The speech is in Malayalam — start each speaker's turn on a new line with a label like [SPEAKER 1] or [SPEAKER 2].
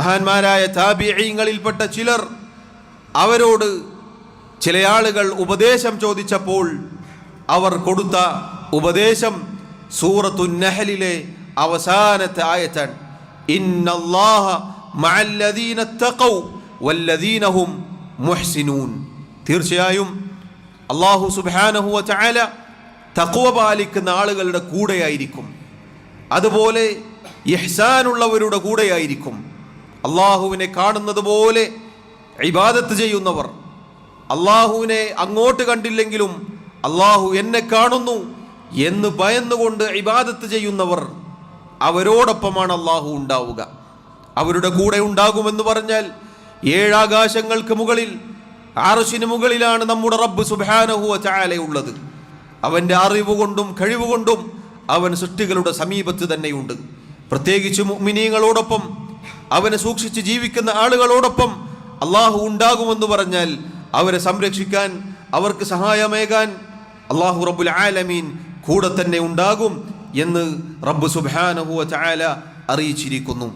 [SPEAKER 1] മഹാന്മാരായ താബിയങ്ങളിൽപ്പെട്ട ചിലർ അവരോട് ചില ആളുകൾ ഉപദേശം ചോദിച്ചപ്പോൾ അവർ കൊടുത്ത ഉപദേശം സൂറത്തു നഹലിലെ അവസാനത്തെ ആയത്താണ്. ഇന്നല്ലാഹ മഅല്ലദീന മുഹ്സിനൂൻ. തീർച്ചയായും അള്ളാഹു സുബ്ഹാനഹു ചായ തക്കുവ പാലിക്കുന്ന ആളുകളുടെ കൂടെയായിരിക്കും. അതുപോലെ ഇഹ്സാനുള്ളവരുടെ കൂടെയായിരിക്കും. അള്ളാഹുവിനെ കാണുന്നത് പോലെ ഇബാദത്ത് ചെയ്യുന്നവർ. അള്ളാഹുവിനെ അങ്ങോട്ട് കണ്ടില്ലെങ്കിലും അള്ളാഹു എന്നെ കാണുന്നു എന്ന് ഭയന്നുകൊണ്ട് ഇബാദത്ത് ചെയ്യുന്നവർ അവരോടൊപ്പമാണ് അള്ളാഹു ഉണ്ടാവുക. അവരുടെ കൂടെ ഉണ്ടാകുമെന്ന് പറഞ്ഞാൽ ഏഴാകാശങ്ങൾക്ക് മുകളിൽ ആറുശിന് മുകളിലാണ് നമ്മുടെ റബ്ബ് സുബാനഹുവ ചായാല ഉള്ളത് അവന്റെ അറിവ് കൊണ്ടും കഴിവുകൊണ്ടും അവൻ സൃഷ്ടികളുടെ സമീപത്ത് തന്നെയുണ്ട്. പ്രത്യേകിച്ച് മിനിങ്ങളോടൊപ്പം അവനെ സൂക്ഷിച്ച് ജീവിക്കുന്ന ആളുകളോടൊപ്പം അള്ളാഹു ഉണ്ടാകുമെന്ന് പറഞ്ഞാൽ അവരെ സംരക്ഷിക്കാൻ അവർക്ക് സഹായമേകാൻ അള്ളാഹു റബ്ബുൽ ആലമീൻ കൂടെ തന്നെ ഉണ്ടാകും എന്ന് റബ്ബ് സുബാനഹുവ ചായാല അറിയിച്ചിരിക്കുന്നു.